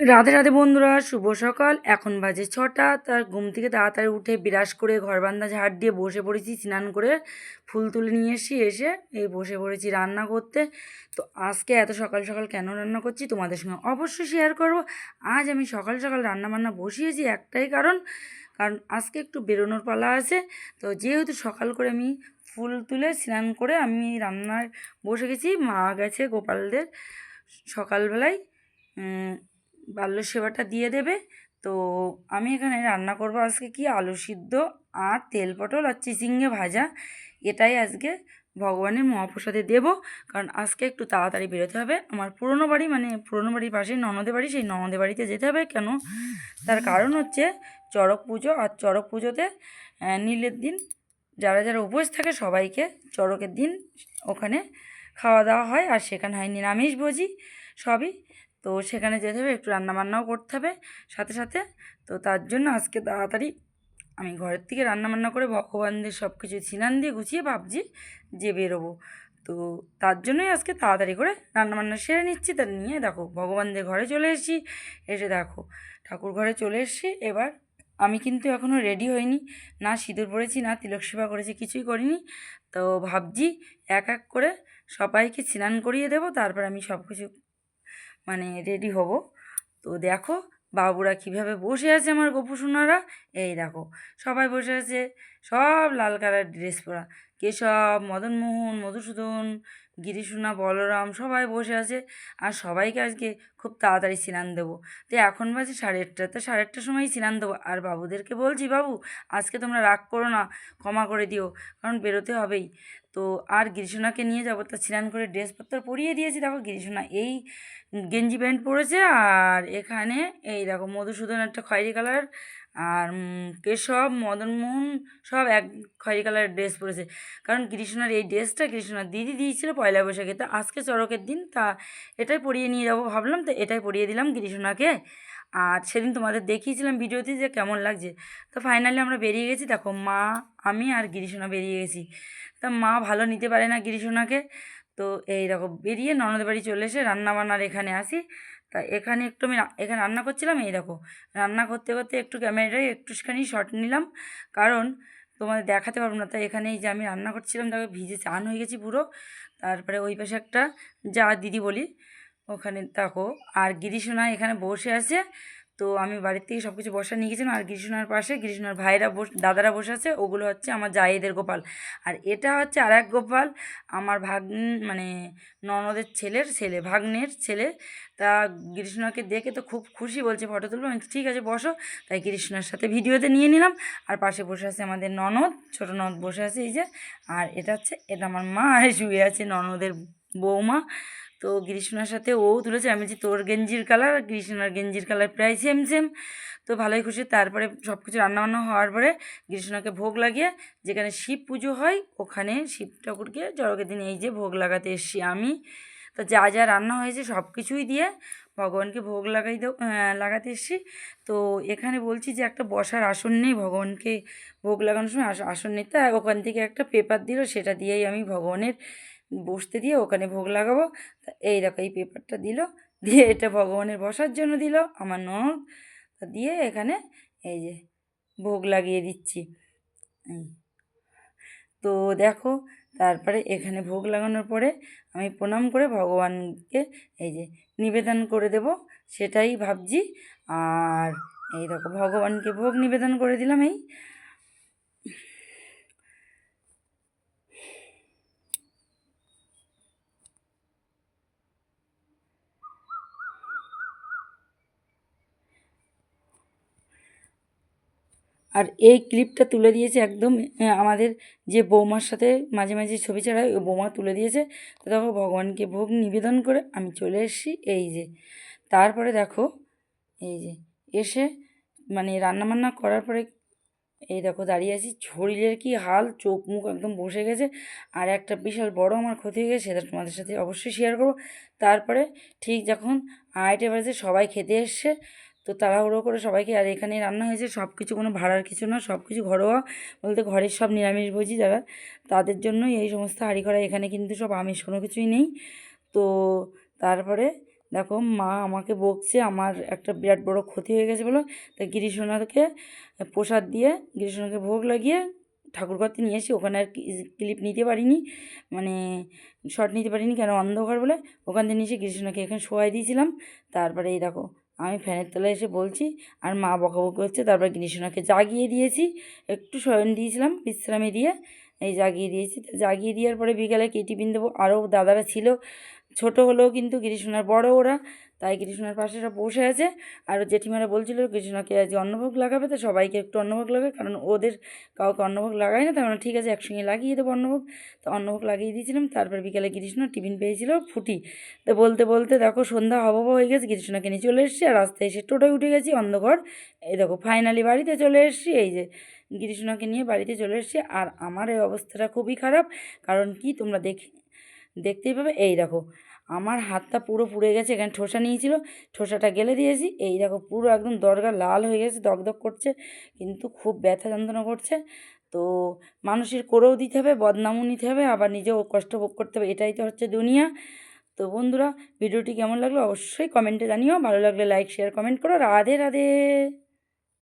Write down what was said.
রাধে রাধে বন্ধুরা, শুভ সকাল। এখন বাজে ছটা, তার ঘুম থেকে তাড়াতাড়ি উঠে বিরাস করে ঘর বান্ধা ঝাড় দিয়ে বসে পড়েছি, স্নান করে ফুল তুলে নিয়ে এসেছি, এসে এই বসে পড়েছি রান্না করতে। তো আজকে এত সকাল সকাল কেন রান্না করছি তোমাদের সঙ্গে অবশ্যই শেয়ার করব। আজ আমি সকাল সকাল রান্না বান্না বসিয়েছি একটাই কারণ কারণ আজকে একটু বেরোনোর পালা আছে। তো যেহেতু সকাল করে আমি ফুল তুলে স্নান করে আমি রান্নায় বসে গেছি, মা গেছে গোপালদের সকালবেলায় বাল্য সেবাটা দিয়ে দেবে। তো আমি এখানে রান্না করব আজকে কি? আলু সিদ্ধ, আর তেল পটল আর চিচিঙ্গে ভাজা। এটাই আজকে ভগবানের মহাপ্রসাদে দেব। কারণ আজকে একটু তাড়াতাড়ি বেরোতে হবে। আমার পুরনো বাড়ি মানে পুরনো বাড়ির পাশে ননদের বাড়ি, সেই ননদের বাড়িতে যেতে হবে। কেন? তার কারণ হচ্ছে চড়ক পুজো, আর চড়ক পুজোতে নীলের দিন যারা যারা উপোস থাকে সবাইকে চড়কের দিন ওখানে খাওয়া দাওয়া হয়। আর সেখানে হয় নিরামিষ ভোজি সবই। তো সেখানে যেতে হবে, একটু রান্নাবান্নাও করতে হবে সাথে সাথে। তো তার জন্য আজকে তাড়াতাড়ি আমি ঘরের থেকে রান্নাবান্না করে ভগবানদের সব কিছু স্নান দিয়ে গুছিয়ে ভাবছি যে বেরোবো। তো তার জন্যই আজকে তাড়াতাড়ি করে রান্নাবান্না সেরে নিচ্ছি। তার নিয়ে দেখো ভগবানদের ঘরে চলে এসেছি। এসে দেখো ঠাকুর ঘরে চলে এসেছি। এবার আমি কিন্তু এখনও রেডি হইনি। না সিঁদুর পরেছি, না তিলক সেবা করেছি, কিছুই করিনি। তো ভাবছি এক এক করে সবাইকে স্নান করিয়ে দেবো। তারপর আমি সব কিছু মানে রেডি হব। তো দেখো বাবুরা কীভাবে বসে আছে আমার গোপুসোনারা এই দেখো, সবাই বসে আছে, সব লাল কালার ড্রেস পরা। কেশব, মদনমোহন, মধুসূদন গিরিশোনা, বলরাম সবাই বসে আছে। আর সবাইকে আজকে খুব তাড়াতাড়ি স্নান দেবো। তো এখন বাজে সাড়ে আটটা, তো সাড়ে আটটার সময়ই স্নান দেবো। আর বাবুদেরকে বলছি, বাবু, আজকে তোমরা রাগ করো না, ক্ষমা করে দিও, কারণ বেরোতে হবেই। তো আর গিরিশোনাকে নিয়ে যাব, তা স্নান করে ড্রেসপত্র পরিয়ে দিয়েছি। দেখো গিরিশোনা এই গেঞ্জি প্যান্ট পরেছে, আর এখানে এই দেখো মধুসূদন একটা খয়েরি কালার আর কেশব মদনমোহন সব এক খয়েরি কালারের ড্রেস পরেছে। কারণ কৃষ্ণার এই ড্রেসটা কৃষ্ণার দিদি দিয়েছিল পয়লা বৈশাখে। তা আজকে চড়কের দিন, তা এটাই পরিয়ে নিয়ে যাব ভাবলাম, তো এটাই পরিয়ে দিলাম কৃষ্ণাকে। আর সেদিন তোমাদের দেখিয়েছিলাম ভিডিওতে যে কেমন লাগছে। তো ফাইনালি আমরা বেরিয়ে গেছি। দেখো মা, আমি আর গিরিশোনা বেরিয়ে গেছি। তা মা ভালো নিতে পারে না গিরিশোনাকে তো এই বেরিয়ে ননদ বাড়ি চলে এসে রান্নাবান্নার এখানে আসি। তা এখানে একটু আমি এখানে রান্না করছিলাম, এই দেখো। রান্না করতে করতে একটু ক্যামেরায় একটুখানি শর্ট নিলাম, কারণ তোমাদের দেখাতে পারব না। তাই এখানে যে আমি রান্না করছিলাম, দেখো ভিজে চান হয়ে গেছি পুরো। তারপরে ওই পাশে একটা, যা দিদি বলি, ওখানে দেখো, আর গিরিশোনা এখানে বসে আছে। তো আমি বাড়ির থেকে সব কিছু বসা নিয়ে গেছিলাম। আর কৃষ্ণার পাশে কৃষ্ণার ভাইরা বস, দাদারা বসে আছে। ওগুলো হচ্ছে আমার জায়েদের গোপাল। আর এটা হচ্ছে আর এক গোপাল, আমার ভাগ্ন মানে ননদের ছেলের ছেলে, ভাগ্নের ছেলে। তা কৃষ্ণাকে দেখে তো খুব খুশি, বলছে, ফটো তুলবো? আমি ঠিক আছে, বসো। তাই কৃষ্ণার সাথে ভিডিওতে নিয়ে নিলাম। আর পাশে বসে আছে আমাদের ননদ, ছোটো ননদ বসে আছে এই যে। আর এটা হচ্ছে, এটা আমার মা শুয়ে আছে ননদের বৌমা। তো কৃষ্ণার সাথে ও তুলেছে। আমি যে তোর গেঞ্জির কালার আর কৃষ্ণার গেঞ্জির কালার প্রায় সেম সেম তো ভালোই খুশি। তারপরে সব কিছু রান্নাবান্না হওয়ার পরে কৃষ্ণকে ভোগ লাগিয়ে যেখানে শিব পুজো হয়, ওখানে শিব ঠাকুরকে জড়কের দিন। এই যে ভোগ লাগাতে এসছি আমি। তো যা যা রান্না হয়েছে সব কিছুই দিয়ে ভগবানকে ভোগ লাগাই লাগাতে এসছি। তো এখানে বলছি যে একটা বসার আসন নেই ভগবানকে ভোগ লাগানোর সময়। আস- আসন নিতে ওখান থেকে একটা পেপার দিল, সেটা দিয়েই আমি ভগবানের বসতে দিয়ে ওখানে ভোগ লাগাবো। তা এই দেখো, এই পেপারটা দিল, দিয়ে এটা ভগবানের বসার জন্য দিল, আমার ননদ। দিয়ে এখানে এই যে ভোগ লাগিয়ে দিচ্ছি। তো দেখো, তারপরে এখানে ভোগ লাগানোর পরে আমি প্রণাম করে ভগবানকে এই যে নিবেদন করে দেব, সেটাই ভাবছি। আর এই দেখো, ভগবানকে ভোগ নিবেদন করে দিলাম, এই। আর এই ক্লিপটা তুলে দিয়েছে একদম আমাদের যে বৌমার সাথে মাঝে মাঝে ছবি ছাড়া ওই বৌমা তুলে দিয়েছে। তো দেখো, ভগবানকে ভোগ নিবেদন করে আমি চলে এসেছি। এই যে, তারপরে দেখো, এই যে, এসে মানে রান্নাবান্না করার পরে এই দেখো, দাঁড়িয়ে আছি। শরীরের কি হাল, চোখ মুখ একদম বসে গেছে। আর একটা বিশাল বড় আমার ক্ষতি হয়ে গেছে, সেটা তোমাদের সাথে অবশ্যই শেয়ার করব। তারপরে ঠিক যখন আড়াইটে বাজে সবাই খেতে এসছে। তো তাড়াহুড়ো করে সবাইকে, আর এখানে রান্না হয়েছে সব কিছু কোনো ভাড়ার কিছু না সব কিছু ঘরোয়া। বলতে ঘরের সব নিরামিষ ভোজি যারা, তাদের জন্যই এই সমস্ত হাঁড়ি করা এখানে কিন্তু সব আমিষ কোনো কিছুই নেই। তো তারপরে দেখো মা আমাকে বকছে, আমার একটা বিরাট বড় ক্ষতি হয়ে গেছে বলো। তাই গিরিশোনাকে প্রসাদ দিয়ে, গিরিশোনাকে ভোগ লাগিয়ে ঠাকুরঘরতে নিয়ে এসে ওখানে আর ক্লিপ নিতে পারিনি মানে শর্ট নিতে পারিনি কেন, অন্ধকার বলে। ওখান থেকে নিয়ে এসে গিরিশোনাকে এখানে শোয়াই দিয়েছিলাম। তারপরে এই দেখো আমি ফ্যানের তলায় এসে বলছি, আর মা বকাবকি হচ্ছে তারপর গিরিশোনাকে জাগিয়ে দিয়েছি। একটু শয়ন দিয়েছিলাম, বিশ্রামে দিয়ে, এই জাগিয়ে দিয়েছি। জাগিয়ে দেওয়ার পরে বিকালে কেটি বিন্দু আরও দাদারা ছিল। ছোট হলেও কিন্তু গিরিশোনার বড় ওরা। তাই কৃষ্ণার পাশে সব বসে আছে। আর জেঠিমারা বলছিল, কৃষ্ণাকে আজ অন্নভোগ লাগাবে, তো সবাইকে একটু অন্নভোগ লাগাবে, কারণ ওদের কাউকে অন্নভোগ লাগায় না তার ঠিক আছে, একসঙ্গে লাগিয়ে দেবো অন্নভোগ। তো অন্নভোগ লাগিয়ে দিয়েছিলাম, তারপর বিকালে কৃষ্ণ টিফিন পেয়েছিল, ফুটি। তো বলতে বলতে দেখো সন্ধ্যা হব হয়ে গেছে, কৃষ্ণকে নিয়ে চলে এসেছি, আর রাস্তায় এসে টোটোয় উঠে গেছি, অন্ধকার। এই দেখো ফাইনালি বাড়িতে চলে এসেছি, এই যে গিরিশোনাকে নিয়ে বাড়িতে চলে এসেছি, আর আমার এই অবস্থাটা খুবই খারাপ, কারণ কি তোমরা দেখ, দেখতেই পাবে, এই দেখো আমার হাতটা পুরো পুড়ে গেছে, এখানে ঠোসা নিয়েছিল, ঠোসাটা গেলে দিয়েছি। এই দেখো, পুরো একদম দরগা লাল হয়ে গেছে দগদগ করছে, কিন্তু খুব ব্যথা যন্ত্রণা করছে। তো মানুষের করেও দিতে হবে, বদনামও নিতে হবে, আবার নিজেও কষ্ট ভোগ করতে হবে, এটাই তো হচ্ছে দুনিয়া। তো বন্ধুরা, ভিডিওটি কেমন লাগল অবশ্যই কমেন্টে জানিও, ভালো লাগলে লাইক শেয়ার কমেন্ট করো, রাধে রাধে।